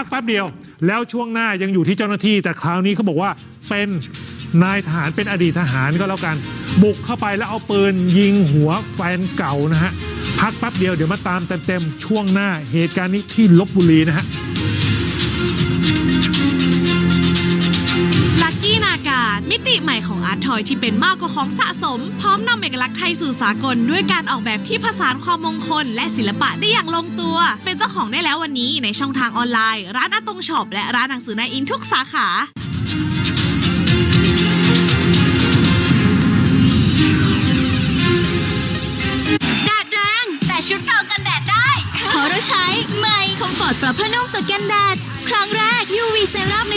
พักแป๊บเดียว แล้วช่วงหน้ายังอยู่ที่เจ้าหน้าที่ แต่คราวนี้เขาบอกว่าเป็นนายทหารเป็นอดีตทหารก็แล้วกัน บุกเข้าไปแล้วเอาปืนยิงหัวแฟนเก่านะฮะพักแป๊บเดียวเดี๋ยวมาตามเต็มๆช่วงหน้าเหตุการณ์นี้ที่ลบบุรีนะฮะ องอาร์ตทอยที่เป็นมากกว่าของสะสม พร้อมนำเอกลักษณ์ไทยสู่สากล ด้วยการออกแบบที่ผสานความมงคล และศิลปะได้อย่างลงตัว เป็นเจ้าของได้แล้ววันนี้ในช่องทางออนไลน์ ร้านอาตงช็อปและร้านหนังสือนายอินทุกสาขาแดดแรงแต่ชุดเรากันแดดได้เพราะเราใช้ใหม่คอมฟอร์ตปรับผ้านุ่มสแกนแดด ครั้งแร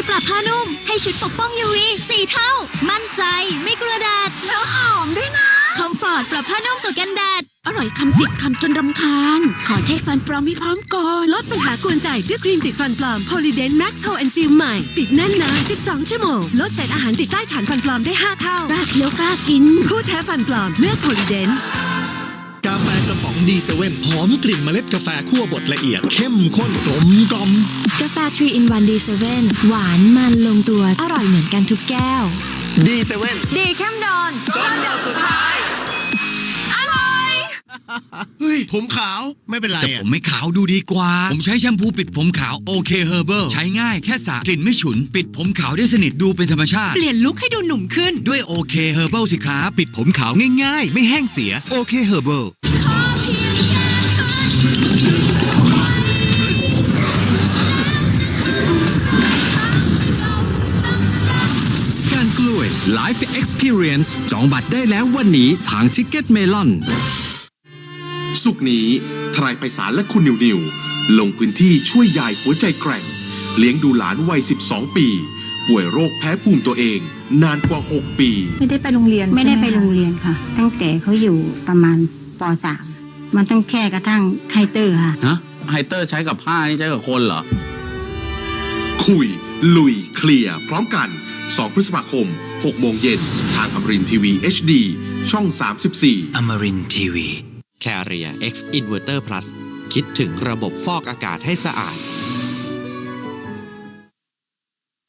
ปรับผ้านุ่ม ให้ชุดปกป้อง UV 4เท่า มั่นใจ ไม่กลัวแดดแล้วหอมด้วยนะ คอมฟอร์ตปรับผ้านุ่มสแกนแดด อร่อยคำติดคำจนรำคาญ ขอเช็คฟันปลอมให้พร้อมก่อน ลดปัญหากวนใจด้วยครีมติดฟันปลอม Polydent Max Hold and Seal ใหม่ ติดแน่นนาน 12 ชั่วโมง ลดเศษอาหารติดใต้ฐานฟันปลอมได้ 5 เท่ากล้าเคี้ยวกล้ากิน ผู้แท้ฟันปลอมเลือก Polydent กาแฟกระป๋องดีเซเว่นหอมกลิ่นเมล็ดกาแฟคั่วบดละเอียด เข้มข้นกลมกล่อมกาแฟ3 in 1 D7 หวานมันลงตัวอร่อยเหมือนกันทุกแก้ว ดีเซเว่นดีเข้มดอน เฮ้ย ผมขาวไม่เป็นไรแต่อะผมไม่ขาวดูดีกว่า ผมใช้แชมพูปิดผมขาวโอเคเฮอร์เบิใช้ง่ายแค่สระกลิ่นไม่ฉุน ปิดผมขาวได้สนิทดูเป็นธรรมชาติ เปลี่ยนลุคให้ดูหนุ่มขึ้น ด้วยโอเคเฮอร์เบิสิครับ ปิดผมขาวง่ายๆ ไม่แห้งเสียโอเคเฮอร์เบิการกล้วย Life Experience จองบัตรได้แล้ววันนี้ทางทิกเก็ตเมลอน สุกร์นี้ทนายไพศาลและคุณนิวนิว ลงพื้นที่ช่วยยายหัวใจแกร่ง เลี้ยงดูหลานวัย 12 ปี ป่วยโรคแพ้ภูมิตัวเอง นานกว่า 6 ปี ไม่ได้ไปโรงเรียนไม่ได้ใช่หไปโรงเรียนค่ะ ตั้งแต่เขาอยู่ประมาณป .3 มันต้องแค่กระทั่งไฮเตอร์ค่ะ ฮะไฮเตอร์ใช้กับผ้านี่ใช้กับคนเหรอ คุย ลุย เคลียร์พร้อมกัน 2 พฤษภาคม 6 โมงเย็น ทางอมรินทีวี HD ช่อง 34 อมรินทีวี Carrier X Inverter Plus คิดถึงระบบฟอกอากาศให้สะอาด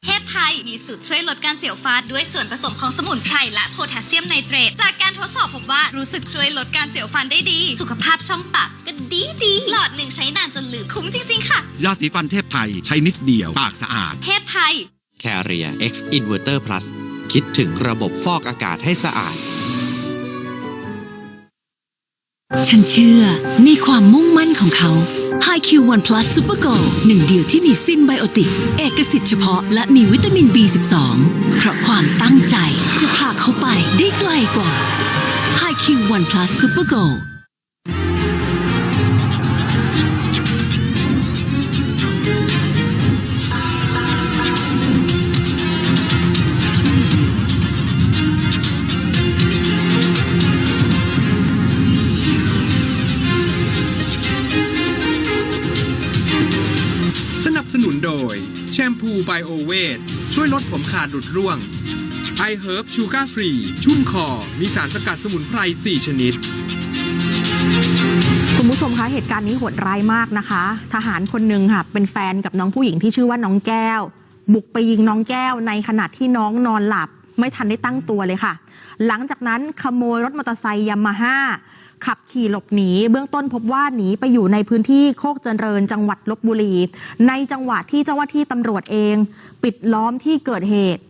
เทพไทยมีสูตรช่วยลดการเสียวฟาดด้วยส่วนผสมของสมุนไพรและโพแทสเซียมไนเตรต จากการทดสอบพบว่ารู้สึกช่วยลดการเสียวฟันได้ดี สุขภาพช่องปากก็ดีดีหลอดหนึ่งใช้นานจนลืมคุ้มจริง ๆ ค่ะ ยาสีฟันเทพไทยใช้นิดเดียวปากสะอาด เทพไทย Carrier X Inverter Plus คิดถึงระบบฟอกอากาศให้สะอาด ฉันเชื่อในความมุ่งมั่นของเขา HiQ One Plus Super Go หนึ่งเดียวที่มีซินไบโอติก เอกสิทธิ์เฉพาะและมีวิตามิน B12 เพราะความตั้งใจจะพาเขาไปได้ไกลกว่า HiQ One Plus Super Go พูไบโอเวทช่วยลดผมขาดหลุดร่วง i h e r b ชูการ์ฟรี ชุ่มคอ มีสารสกัดสมุนไพร 4 ชนิด คุณผู้ชมคะ เหตุการณ์นี้โหดร้ายมากนะคะ ทหารคนหนึ่งค่ะ เป็นแฟนกับน้องผู้หญิงที่ชื่อว่าน้องแก้ว บุกไปยิงน้องแก้วในขณะที่น้องนอนหลับ ไม่ทันได้ตั้งตัวเลยค่ะ หลังจากนั้นขโมยรถมอเตอร์ไซค์ยามาฮ่า ขับขี่หลบหนีเบื้องต้นพบว่าหนีไปอยู่ในพื้นที่โคกเจริญ จังหวัดลบบุรี ในจังหวะที่เจ้าหน้าที่ตำรวจเอง ปิดล้อมที่เกิดเหตุ